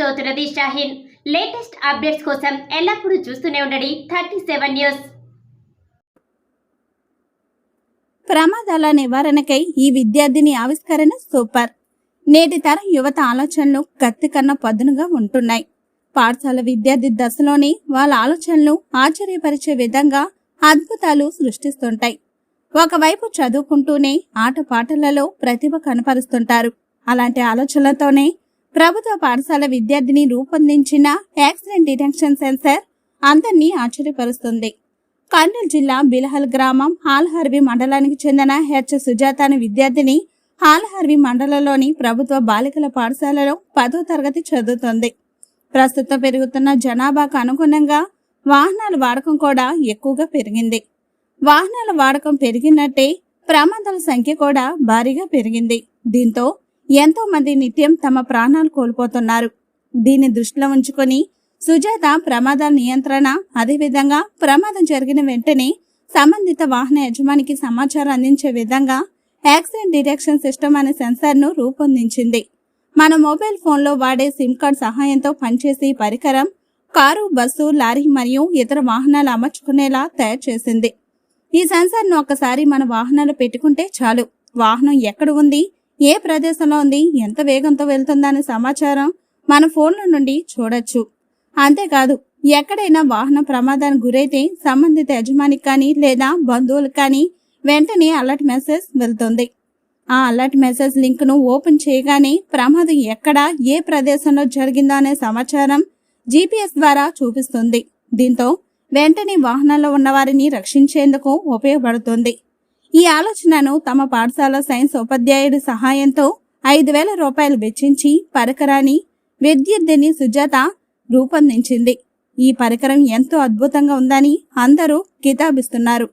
చౌతురది Shaheen. Latest updates కోసం ఎల్లప్పుడూ చూస్తూనే ఉండండి థర్టీ సెవెన్ న్యూస్. ప్రమాదాల నివారణకై ఈ విద్యార్థిని ఆవిష్కరణ సూపర్. నేటి తరం యువత ఆలోచనలు కత్తి కన్నా పదునుగా ఉంటున్నాయి. పాఠశాల విద్యార్థి దశలోనే వాళ్ళ ఆలోచనలు ఆశ్చర్యపరిచే విధంగా అద్భుతాలు సృష్టిస్తుంటాయి. ఒకవైపు చదువుకుంటూనే ఆటపాటలలో ప్రతిభ కనపరుస్తుంటారు. అలాంటి ఆలోచనలతోనే ప్రభుత్వ పాఠశాల విద్యార్థిని రూపొందించిన యాక్సిడెంట్ డిటెక్షన్ సెన్సర్ అందరినీ ఆశ్చర్యపరుస్తుంది. కర్నూలు జిల్లా బిలహల్ గ్రామం హాల్హర్వి మండలానికి చెందిన హెచ్ సుజాత అనే విద్యార్థిని హాల్హర్వి మండలంలోని ప్రభుత్వ బాలికల పాఠశాలలో పదో తరగతి చదువుతోంది. ప్రస్తుతం పెరుగుతున్న జనాభాకు అనుగుణంగా వాహనాల వాడకం కూడా ఎక్కువగా పెరిగింది. వాహనాల వాడకం పెరిగినట్టే ప్రమాదాల సంఖ్య కూడా భారీగా పెరిగింది. దీంతో ఎంతో మంది నిత్యం తమ ప్రాణాలు కోల్పోతున్నారు. దీన్ని దృష్టిలో ఉంచుకొని సుజాత ప్రమాదాల నియంత్రణ అదేవిధంగా ప్రమాదం జరిగిన వెంటనే సంబంధిత వాహన యజమానికి సమాచారం అందించే విధంగా యాక్సిడెంట్ డిటెక్షన్ సిస్టమ్ అనే సెన్సార్ను రూపొందించింది. మన మొబైల్ ఫోన్లో వాడే సిమ్ కార్డ్ సహాయంతో పనిచేసే పరికరం కారు బస్సు లారీ మరియు ఇతర వాహనాలు అమర్చుకునేలా తయారు చేసింది. ఈ సెన్సార్ను ఒక్కసారి మన వాహనాలు పెట్టుకుంటే చాలు. వాహనం ఎక్కడ ఉంది? ఏ ప్రదేశంలో ఉంది? ఎంత వేగంతో వెళ్తుందనే సమాచారం మన ఫోన్ల నుండి చూడొచ్చు. అంతేకాదు ఎక్కడైనా వాహనం ప్రమాదానికి గురైతే సంబంధిత యజమానికి కానీ లేదా బంధువులకు కానీ వెంటనే అలర్ట్ మెసేజ్ వెళ్తుంది. ఆ అలర్ట్ మెసేజ్ లింక్ను ఓపెన్ చేయగానే ప్రమాదం ఎక్కడ ఏ ప్రదేశంలో జరిగిందో అనే సమాచారం జీపీఎస్ ద్వారా చూపిస్తుంది. దీంతో వెంటనే వాహనాల్లో ఉన్నవారిని రక్షించేందుకు ఉపయోగపడుతుంది. ఈ ఆలోచనను తమ పాఠశాల సైన్స్ ఉపాధ్యాయుడి సహాయంతో ఐదు వేల రూపాయలు వెచ్చించి పరికరాన్ని విద్యార్థిని సుజాత రూపొందించింది. ఈ పరికరం ఎంతో అద్భుతంగా ఉందని అందరూ కితాబిస్తున్నారు.